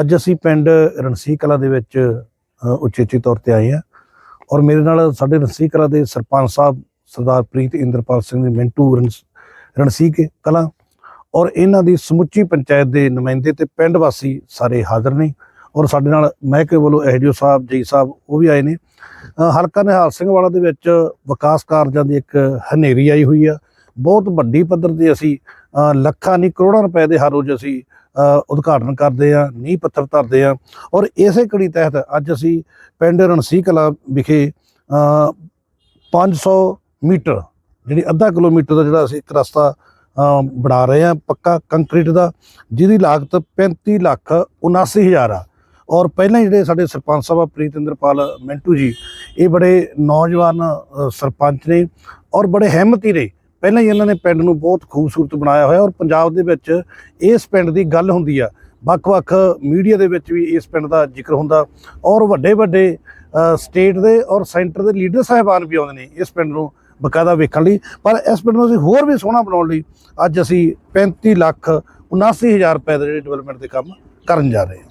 ਅੱਜ ਅਸੀਂ ਪਿੰਡ ਰਣਸੀ ਕਲਾ ਦੇ ਵਿੱਚ ਅ, ਉਚੇਚੇ ਤੌਰ ਤੇ ਆਏ ਆ ਔਰ ਮੇਰੇ ਨਾਲ ਸਾਡੇ ਰਣਸੀ ਕਲਾ ਦੇ ਸਰਪੰਚ ਸਾਹਿਬ ਸਰਦਾਰ ਪ੍ਰੀਤ ਇੰਦਰਪਾਲ ਸਿੰਘ ਜੀ ਮਿੰਟੂ ਰਣਸ- ਰਣਸੀ ਕੇ ਕਲਾ ਔਰ ਇਹਨਾਂ ਦੀ ਸਮੁੱਚੀ ਪੰਚਾਇਤ ਦੇ ਨੁਮਾਇੰਦੇ ਤੇ ਪਿੰਡ ਵਾਸੀ ਸਾਰੇ ਹਾਜ਼ਰ ਨੇ ਔਰ ਸਾਡੇ ਨਾਲ ਮਹਿਕਮੇ ਵੱਲੋਂ ਐਡੀਓ ਸਾਹਿਬ ਜੀ ਸਾਹਿਬ ਉਹ ਵੀ ਆਏ ਨੇ। ਹਲਕਾ ਨਿਹਾਲ ਸਿੰਘ ਵਾਲਾ ਦੇ ਵਿੱਚ ਵਿਕਾਸ ਕਾਰਜਾਂ ਦੀ ਇੱਕ ਹਨੇਰੀ ਆਈ ਹੋਈ ਆ। ਬਹੁਤ ਵੱਡੀ ਪੱਧਰ ਤੇ ਅਸੀਂ ਲੱਖਾਂ ਨਹੀਂ ਕਰੋੜਾਂ ਰੁਪਏ ਦੇ ਹਰ ਰੋਜ਼ ਅਸੀਂ ਉਦਘਾਟਨ ਕਰਦੇ ਆ ਨੀਂਹ ਪੱਥਰ ਧਰਦੇ ਆ ਔਰ ਇਸੇ ਕੜੀ ਤਹਿਤ ਅੱਜ ਅਸੀਂ ਪਿੰਡ ਰਣਸੀ ਕਲਾ ਵਿਖੇ ਅ, 500 ਮੀਟਰ ਜਿਹੜੀ ਅੱਧਾ ਕਿਲੋਮੀਟਰ ਦਾ ਜਿਹੜਾ ਅਸੀਂ ਇੱਕ ਰਸਤਾ ਬਣਾ ਰਹੇ ਆ ਪੱਕਾ ਕੰਕਰੀਟ ਦਾ ਜਿਹਦੀ ਲਾਗਤ 35 ਲੱਖ 79 ਹਜ਼ਾਰ ਆ। ਔਰ ਪਹਿਲਾਂ ਜਿਹੜੇ ਸਾਡੇ ਸਰਪੰਚ ਸਾਹਿਬ ਆ, ਪ੍ਰੀਤਿੰਦਰਪਾਲ ਮੈਂਟੂ ਜੀ ਇਹ ਬੜੇ ਨੌਜਵਾਨ ਸਰਪੰਚ ਨੇ ਔਰ ਬੜੇ ਹਿੰਮਤੀ ਨੇ ਪਹਿਲਾਂ ਹੀ ਇਹਨਾਂ ਨੇ ਪਿੰਡ ਨੂੰ ਬਹੁਤ ਖੂਬਸੂਰਤ ਬਣਾਇਆ ਹੋਇਆ ਔਰ ਪੰਜਾਬ ਦੇ ਵਿੱਚ ਇਸ ਪਿੰਡ ਦੀ ਗੱਲ ਹੁੰਦੀ ਆ। ਵੱਖ-ਵੱਖ ਮੀਡੀਆ ਦੇ ਵਿੱਚ ਵੀ ਇਸ ਪਿੰਡ ਦਾ ਜ਼ਿਕਰ ਹੁੰਦਾ ਔਰ ਵੱਡੇ ਵੱਡੇ ਸਟੇਟ ਦੇ ਔਰ ਸੈਂਟਰ ਦੇ ਲੀਡਰ ਸਾਹਿਬਾਨ ਵੀ ਆਉਂਦੇ ਨੇ ਇਸ ਪਿੰਡ ਨੂੰ ਬਕਾਇਦਾ ਵੇਖਣ ਲਈ। ਪਰ ਇਸ ਪਿੰਡ ਨੂੰ ਅਸੀਂ ਹੋਰ ਵੀ ਸੋਹਣਾ ਬਣਾਉਣ ਲਈ ਅੱਜ ਅਸੀਂ 35 ਲੱਖ 79 ਹਜ਼ਾਰ ਰੁਪਏ ਦੇ ਜਿਹੜੇ ਡਿਵੈਲਪਮੈਂਟ ਦੇ ਕੰਮ ਕਰਨ ਜਾ ਰਹੇ ਹਾਂ।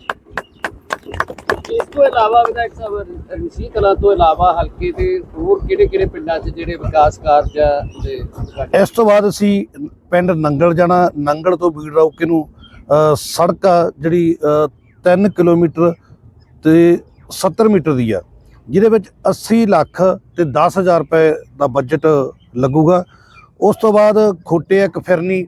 ਇਸ ਤੋਂ ਇਲਾਵਾ ਵਿਧਾਇਕ ਸਾਹਿਬ ਰਣਜੀਤ ਕਲਾ ਤੋਂ ਇਲਾਵਾ ਹਲਕੇ ਦੇ ਹੋਰ ਕਿਹੜੇ ਕਿਹੜੇ ਪਿੰਡਾਂ 'ਚ ਜਿਹੜੇ ਵਿਕਾਸ ਕਾਰਜ ਆ ਦੇ ਇਸ ਤੋਂ ਬਾਅਦ ਅਸੀਂ ਪਿੰਡ ਨੰਗਲ ਜਾਣਾ। ਨੰਗਲ ਤੋਂ ਬੀੜ ਰੌਕੇ ਨੂੰ ਸੜਕ ਆ ਜਿਹੜੀ 3 ਕਿਲੋਮੀਟਰ ਤੇ 70 ਮੀਟਰ ਦੀ ਆ। ਜਿਹਦੇ ਵਿੱਚ 80 ਲੱਖ ਤੇ 10000 ਰੁਪਏ ਦਾ ਬਜਟ ਲੱਗੂਗਾ। ਉਸ ਤੋਂ ਬਾਅਦ ਖੋਟੇ ਇੱਕ ਫਿਰਨੀ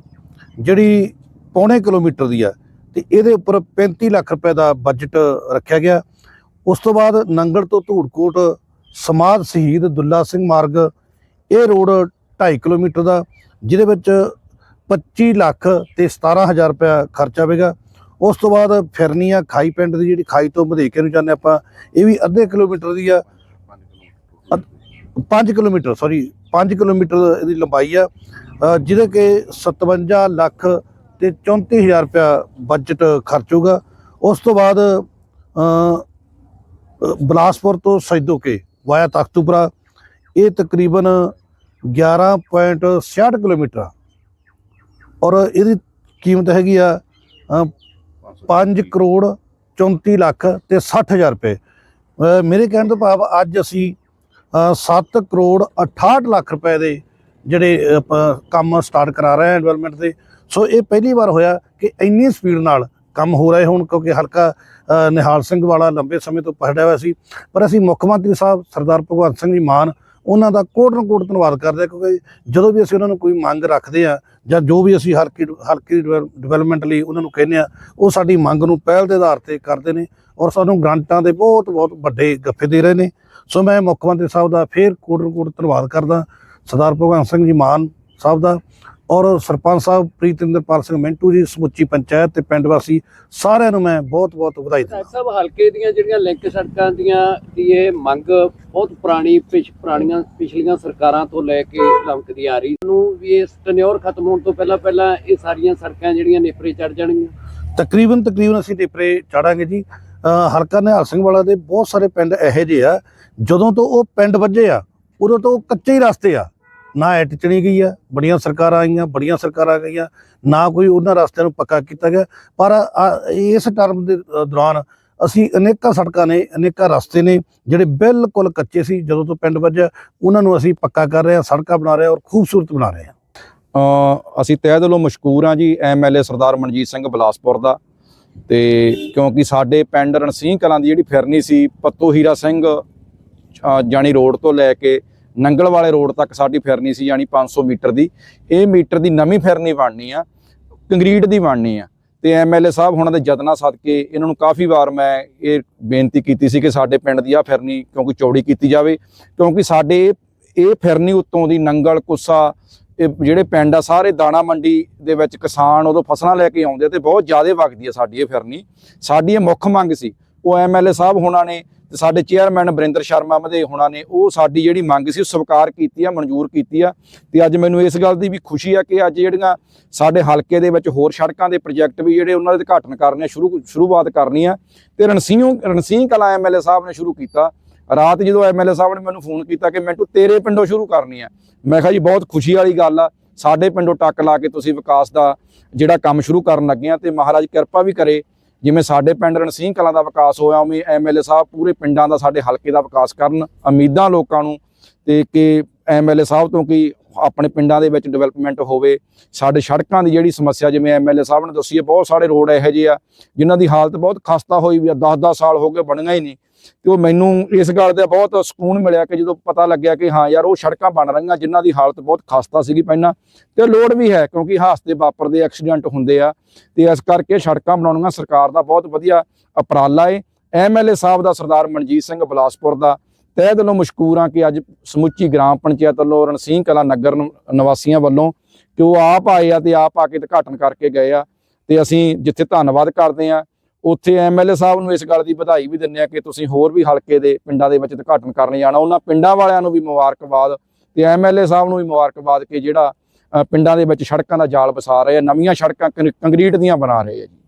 ਜਿਹੜੀ ਪੌਣੇ ਕਿਲੋਮੀਟਰ ਦੀ ਆ। ਤੇ ਇਹਦੇ ਉੱਪਰ 35 ਲੱਖ ਰੁਪਏ ਦਾ ਬਜਟ ਰੱਖਿਆ ਗਿਆ। ਉਸ ਤੋਂ ਬਾਅਦ ਨੰਗਲ ਤੋਂ ਧੂੜਕੋਟ ਸਮਾਧ ਸ਼ਹੀਦ ਦੁੱਲਾ ਸਿੰਘ ਮਾਰਗ, ਇਹ ਰੋਡ 2.5 ਕਿਲੋਮੀਟਰ ਦਾ, ਜਿਹਦੇ ਵਿੱਚ 25 ਲੱਖ ਤੇ 17000 ਰੁਪਏ ਖਰਚਾ ਆਵੇਗਾ ਉਸ ਤੋਂ ਬਾਅਦ ਫਿਰਨੀਆ ਖਾਈ ਪਿੰਡ ਦੀ ਜਿਹੜੀ ਖਾਈ ਤੋਂ ਮਧੇਕੇ ਨੂੰ ਜਾਂਦੇ ਆਪਾਂ, ਇਹ ਵੀ ਅੱਧੇ ਕਿਲੋਮੀਟਰ ਦੀ ਆ। 5 ਕਿਲੋਮੀਟਰ ਸੌਰੀ 5 ਕਿਲੋਮੀਟਰ ਇਹਦੀ ਲੰਬਾਈ ਆ ਜਿਹਦੇ ਕਿ 57 ਲੱਖ ਤੇ 34000 ਰੁਪਏ ਬਜਟ ਖਰਚੂਗਾ ਉਸ ਤੋਂ ਬਾਅਦ ਅ, ਅ, ਬਲਾਸਪੁਰ ਤੋਂ ਸੈਦੋਕੇ ਵਾਇਆ ਤਖਤੂਪੁਰਾ। ਇਹ ਤਕਰੀਬਨ 11.66 ਕਿਲੋਮੀਟਰ ਆ। ਔਰ ਇਹਦੀ ਕੀਮਤ ਹੈਗੀ ਆ 5 ਕਰੋੜ 34 ਲੱਖ ਤੇ 60000 ਰੁਪਏ। ਮੇਰੇ ਕਹਿਣ ਤੋਂ ਭਾਵ ਅੱਜ ਅਸੀਂ 7 ਕਰੋੜ 68 ਲੱਖ ਰੁਪਏ ਦੇ ਜਿਹੜੇ ਕੰਮ ਸਟਾਰਟ ਕਰਾ ਰਹੇ ਹਾਂ ਡਿਵੈਲਪਮੈਂਟ ਦੇ। ਸੋ ਇਹ ਪਹਿਲੀ ਵਾਰ ਹੋਇਆ ਕਿ ਇੰਨੀ ਸਪੀਡ ਨਾਲ ਕੰਮ ਹੋ ਰਹੇ ਹੋਣ, ਕਿਉਂਕਿ ਹਲਕਾ ਨਿਹਾਲ ਸਿੰਘ ਵਾਲਾ ਲੰਬੇ ਸਮੇਂ ਤੋਂ ਪਛੜਿਆ ਹੋਇਆ ਸੀ। ਪਰ ਅਸੀਂ ਮੁੱਖ ਮੰਤਰੀ ਸਾਹਿਬ ਸਰਦਾਰ ਭਗਵੰਤ ਸਿੰਘ ਜੀ ਮਾਨ, ਉਹਨਾਂ ਦਾ ਕੋਟ ਨੂੰ ਕੋਟ ਧੰਨਵਾਦ ਕਰਦੇ ਹਾਂ, ਕਿਉਂਕਿ ਜਦੋਂ ਵੀ ਅਸੀਂ ਉਹਨਾਂ ਨੂੰ ਕੋਈ ਮੰਗ ਰੱਖਦੇ ਆ ਜਾਂ ਜੋ ਵੀ ਅਸੀਂ ਹਲਕੀ ਹਲਕੀ ਡਿਵੈਲਪਮੈਂਟ ਲਈ ਉਹਨਾਂ ਨੂੰ ਕਹਿੰਦੇ ਆ ਉਹ ਸਾਡੀ ਮੰਗ ਨੂੰ ਪਹਿਲ ਦੇ ਆਧਾਰ ਤੇ ਕਰਦੇ ਨੇ ਔਰ ਸਾਨੂੰ ਗ੍ਰਾਂਟਾਂ ਦੇ ਬਹੁਤ ਬਹੁਤ ਵੱਡੇ ਗੱਫੇ ਦੇ ਰਹੇ ਨੇ। ਸੋ ਮੈਂ ਮੁੱਖ ਮੰਤਰੀ ਸਾਹਿਬ ਦਾ ਫੇਰ ਕੋਟ ਨੂੰ ਕੋਟ ਧੰਨਵਾਦ ਕਰਦਾ। ਸਰਦਾਰ ਭਗਵੰਤ ਸਿੰਘ ਜੀ ਮਾਨ ਸਾਹਿਬ ਦਾ ਔਰ ਸਰਪੰਚ ਸਾਹਿਬ ਪ੍ਰੀਤਿੰਦਰਪਾਲ ਸਿੰਘ ਮਿੰਟੂ ਜੀ ਸਮੁੱਚੀ ਪੰਚਾਇਤ ਤੇ ਪਿੰਡ ਵਾਸੀ ਸਾਰਿਆਂ ਨੂੰ ਮੈਂ ਬਹੁਤ ਬਹੁਤ ਵਧਾਈ ਦਿੰਦਾ। ਸਾਹਿਬ ਹਲਕੇ ਦੀਆਂ ਜਿਹੜੀਆਂ ਲਿੰਕ ਸੜਕਾਂ ਦੀਆਂ ਦੀ ਇਹ ਮੰਗ ਬਹੁਤ ਪੁਰਾਣੀ ਪਿਛ ਪੁਰਾਣੀਆਂ ਪਿਛਲੀਆਂ ਸਰਕਾਰਾਂ ਤੋਂ ਲੈ ਕੇ ਲੰਕਦੀ ਆ ਰਹੀ। ਨੂੰ ਵੀ ਇਸ ਟਨਿਓਰ ਖਤਮ ਹੋਣ ਤੋਂ ਪਹਿਲਾਂ ਪਹਿਲਾਂ ਇਹ ਸਾਰੀਆਂ ਸੜਕਾਂ ਜਿਹੜੀਆਂ ਨੇਪਰੇ ਚੜ ਜਾਣਗੀਆਂ। ਤਕਰੀਬਨ ਤਕਰੀਬਨ ਅਸੀਂ ਟਿਪਰੇ ਚਾੜਾਂਗੇ ਜੀ। ਹਲਕਾ ਨਿਹਾਲ ਸਿੰਘ ਵਾਲਾ ਦੇ ਬਹੁਤ ਸਾਰੇ ਪਿੰਡ ਇਹੋ ਜਿਹੇ ਆ ਜਦੋਂ ਤੋਂ ਉਹ ਪਿੰਡ ਵੱਜੇ ਆ ਉਦੋਂ ਤੋਂ ਕੱਚੇ ਹੀ ਰਸਤੇ ਆ। ਨਾ ਐਟ ਚਣੀ ਗਈ ਆ ਬੜੀਆਂ ਸਰਕਾਰਾਂ ਆਈਆਂ ਬੜੀਆਂ ਸਰਕਾਰਾਂ ਗਈਆਂ ਨਾ ਕੋਈ ਉਹਨਾਂ ਰਸਤਿਆਂ ਨੂੰ ਪੱਕਾ ਕੀਤਾ ਗਿਆ। ਪਰ ਇਸ ਟਰਮ ਦੇ ਦੌਰਾਨ ਅਸੀਂ ਅਨੇਕਾਂ ਸੜਕਾਂ ਨੇ ਅਨੇਕਾਂ ਰਸਤੇ ਨੇ ਜਿਹੜੇ ਬਿਲਕੁਲ ਕੱਚੇ ਸੀ ਜਦੋਂ ਤੋਂ ਪਿੰਡ ਵੱਜਿਆ ਉਹਨਾਂ ਨੂੰ ਅਸੀਂ ਪੱਕਾ ਕਰ ਰਹੇ ਹਾਂ ਸੜਕਾਂ ਬਣਾ ਰਹੇ ਹਾਂ ਔਰ ਖੂਬਸੂਰਤ ਬਣਾ ਰਹੇ ਹਾਂ। ਅਸੀਂ ਤਹਿ ਦਿਲੋਂ ਮਸ਼ਕੂਰ ਹਾਂ ਜੀ ਐਮਐਲਏ ਸਰਦਾਰ ਮਨਜੀਤ ਸਿੰਘ ਬਲਾਸਪੁਰ ਦਾ। ਤੇ ਕਿਉਂਕਿ ਸਾਡੇ ਪਿੰਡ ਰਣਸੀਂਹ ਕਲਾਂ ਦੀ ਜਿਹੜੀ ਫਿਰਨੀ ਸੀ ਪੱਤੋ ਹੀਰਾ ਸਿੰਘ ਅ, ਜਾਣੀ ਰੋਡ ਤੋਂ ਲੈ ਕੇ ਨੰਗਲ ਵਾਲੇ ਰੋਡ ਤੱਕ ਸਾਡੀ ਫਿਰਨੀ ਸੀ ਜਾਣੀ 500 ਮੀਟਰ ਦੀ। ਇਹ ਮੀਟਰ ਦੀ ਨਵੀਂ ਫਿਰਨੀ ਬਣਨੀ ਆ, ਕੰਕਰੀਟ ਦੀ ਬਣਨੀ ਆ। ਤੇ ਐਮਐਲਏ ਸਾਹਿਬ ਹੁਣਾਂ ਦੇ ਯਤਨਾਂ ਸਦਕੇ ਇਹਨਾਂ ਨੂੰ ਕਾਫੀ ਵਾਰ ਮੈਂ ਇਹ ਬੇਨਤੀ ਕੀਤੀ ਸੀ ਕਿ ਸਾਡੇ ਪਿੰਡ ਦੀ ਆ ਫਿਰਨੀ ਕਿਉਂਕਿ ਚੌੜੀ ਕੀਤੀ ਜਾਵੇ, ਕਿਉਂਕਿ ਸਾਡੇ ਇਹ ਫਿਰਨੀ ਉੱਤੋਂ ਦੀ ਨੰਗਲ, ਕੁੱਸਾ, ਇਹ ਜਿਹੜੇ ਪਿੰਡ ਆ, ਸਾਰੇ ਦਾਣਾ ਮੰਡੀ ਦੇ ਵਿੱਚ ਕਿਸਾਨ ਉਦੋਂ ਫਸਲਾਂ ਲੈ ਕੇ ਆਉਂਦੇ ਤੇ ਬਹੁਤ ਜ਼ਿਆਦਾ ਵਗਦੀ ਆ ਸਾਡੀ ਇਹ ਫਿਰਨੀ। ਸਾਡੀ ਇਹ ਮੁੱਖ ਮੰਗ ਸੀ। ਉਹ ਐਮਐਲਏ ਸਾਹਿਬ ਹੁਣਾਂ ਨੇ ਤੇ ਸਾਡੇ ਚੇਅਰਮੈਨ ਬਰਿੰਦਰ ਸ਼ਰਮਾ ਮਧੇ ਹੋਣਾ ਨੇ ਉਹ ਸਾਡੀ ਜਿਹੜੀ ਮੰਗ ਸੀ ਉਹ ਸਵੀਕਾਰ ਕੀਤੀ ਆ ਮਨਜ਼ੂਰ ਕੀਤੀ ਆ। ਤੇ ਅੱਜ ਮੈਨੂੰ ਇਸ ਗੱਲ ਦੀ ਵੀ ਖੁਸ਼ੀ ਆ ਕਿ ਅੱਜ ਜਿਹੜੀਆਂ ਸਾਡੇ ਹਲਕੇ ਦੇ ਵਿੱਚ ਹੋਰ ਸੜਕਾਂ ਦੇ ਪ੍ਰੋਜੈਕਟ ਵੀ ਜਿਹੜੇ ਉਹਨਾਂ ਦੇ ਉਦਘਾਟਨ ਕਰਨੇ ਆ, ਸ਼ੁਰੂ ਸ਼ੁਰੂਆਤ ਕਰਨੀ ਆ। ਤੇ ਰਣਸੀਂਹ ਰਣਸੀਂਹ ਕਲਾ ਐਮਐਲਏ ਸਾਹਿਬ ਨੇ ਸ਼ੁਰੂ ਕੀਤਾ। ਰਾਤ ਜਦੋਂ ਐਮਐਲਏ ਸਾਹਿਬ ਨੇ ਮੈਨੂੰ ਫੋਨ ਕੀਤਾ ਕਿ ਮੈਂਟੂ ਤੇਰੇ ਪਿੰਡੋਂ ਸ਼ੁਰੂ ਕਰਨੀ ਆ। ਮੈਂ ਕਿਹਾ ਜੀ ਬਹੁਤ ਖੁਸ਼ੀ ਵਾਲੀ ਗੱਲ ਆ। ਸਾਡੇ ਪਿੰਡੋਂ ਟੱਕ ਲਾ ਕੇ ਤੁਸੀਂ ਵਿਕਾਸ ਦਾ ਜਿਹੜਾ ਕੰਮ ਸ਼ੁਰੂ ਕਰਨ ਲੱਗੇ ਆ ਤੇ ਮਹਾਰਾਜ ਕਿਰਪਾ ਵੀ ਕਰੇ ਜਿਵੇਂ ਸਾਡੇ ਪਿੰਡ ਰਣਸੀਂਹ ਕਲਾਂ ਦਾ ਵਿਕਾਸ ਹੋਇਆ, ਉਵੇਂ ਐਮਐਲਏ ਸਾਹਿਬ ਪੂਰੇ ਪਿੰਡਾਂ ਦਾ ਸਾਡੇ ਹਲਕੇ ਦਾ ਵਿਕਾਸ ਕਰਨ, ਉਮੀਦਾਂ ਲੋਕਾਂ ਨੂੰ ਤੇ ਕਿ ਐਮਐਲਏ ਸਾਹਿਬ ਤੋਂ ਕਿ ਆਪਣੇ ਪਿੰਡਾਂ ਦੇ ਵਿੱਚ ਡਿਵੈਲਪਮੈਂਟ ਹੋਵੇ। ਸਾਡੇ ਸੜਕਾਂ ਦੀ ਜਿਹੜੀ ਸਮੱਸਿਆ, ਜਿਵੇਂ ਐਮਐਲਏ ਸਾਹਿਬ ਨੇ ਦੱਸੀ ਹੈ, ਬਹੁਤ ਸਾਰੇ ਰੋਡ ਇਹੋ ਜਿਹੇ ਆ, ਜਿਨ੍ਹਾਂ ਦੀ ਹਾਲਤ ਬਹੁਤ ਖਸਤਾ ਹੋਈ ਵੀ ਆ 10-10 ਸਾਲ ਹੋ ਗਏ ਬਣੀਆਂ ਹੀ ਨਹੀਂ। ਤੇ ਉਹ ਮੈਨੂੰ ਇਸ ਗੱਲ ਦਾ ਬਹੁਤ ਸਕੂਨ ਮਿਲਿਆ ਕਿ ਜਦੋਂ ਪਤਾ ਲੱਗਿਆ ਕਿ ਹਾਂ ਯਾਰ ਉਹ ਸੜਕਾਂ ਬਣ ਰਹੀਆਂ ਜਿਨ੍ਹਾਂ ਦੀ ਹਾਲਤ ਬਹੁਤ ਖਸਤਾ ਸੀਗੀ ਪਹਿਲਾਂ, ਤੇ ਲੋੜ ਵੀ ਹੈ ਕਿਉਂਕਿ ਹਾਦਸੇ ਵਾਪਰਦੇ, ਐਕਸੀਡੈਂਟ ਹੁੰਦੇ ਆ, ਤੇ ਇਸ ਕਰਕੇ ਸੜਕਾਂ ਬਣਾਉਣੀਆਂ ਸਰਕਾਰ ਦਾ ਬਹੁਤ ਵਧੀਆ ਉਪਰਾਲਾ ਏ। ਐਮਐਲਏ ਸਾਹਿਬ ਦਾ ਸਰਦਾਰ ਮਨਜੀਤ ਸਿੰਘ ਬਲਾਸਪੁਰ ਦਾ, ਤਹਿ ਦਿਲੋਂ ਮਸ਼ਕੂਰ ਹਾਂ ਕਿ ਅੱਜ ਸਮੁੱਚੀ ਗ੍ਰਾਮ ਪੰਚਾਇਤ ਵੱਲੋਂ ਰਣਸੀਂਹ ਕਲਾ ਨਗਰ ਨਿ- ਨਿਵਾਸੀਆਂ ਵੱਲੋਂ ਕਿ ਉਹ ਆਪ ਆਏ ਆ ਤੇ ਆਪ ਆ ਕੇ ਉਦਘਾਟਨ ਕਰਕੇ ਗਏ ਆ, ਤੇ ਅਸੀਂ ਜਿੱਥੇ ਧੰਨਵਾਦ ਕਰਦੇ ਆ ਉੱਥੇ ਐਮਐਲਏ ਸਾਹਿਬ ਨੂੰ ਇਸ ਗੱਲ ਦੀ ਵਧਾਈ ਵੀ ਦਿੰਦੇ ਆ ਕਿ ਤੁਸੀਂ ਹੋਰ ਵੀ ਹਲਕੇ ਦੇ ਪਿੰਡਾਂ ਦੇ ਵਿੱਚ ਉਦਘਾਟਨ ਕਰਨ ਜਾਣਾ। ਉਹਨਾਂ ਪਿੰਡਾਂ ਵਾਲਿਆਂ ਨੂੰ ਵੀ ਮੁਬਾਰਕਬਾਦ ਤੇ ਐਮਐਲਏ ਸਾਹਿਬ ਨੂੰ ਵੀ ਮੁਬਾਰਕਬਾਦ ਕਿ ਜਿਹੜਾ ਪਿੰਡਾਂ ਦੇ ਵਿੱਚ ਸੜਕਾਂ ਦਾ ਜਾਲ ਵਸਾ ਰਹੇ ਆ, ਨਵੀਆਂ ਸੜਕਾਂ ਕੰਕ- ਕੰਕਰੀਟ ਦੀਆਂ ਬਣਾ ਰਹੇ ਆ ਜੀ।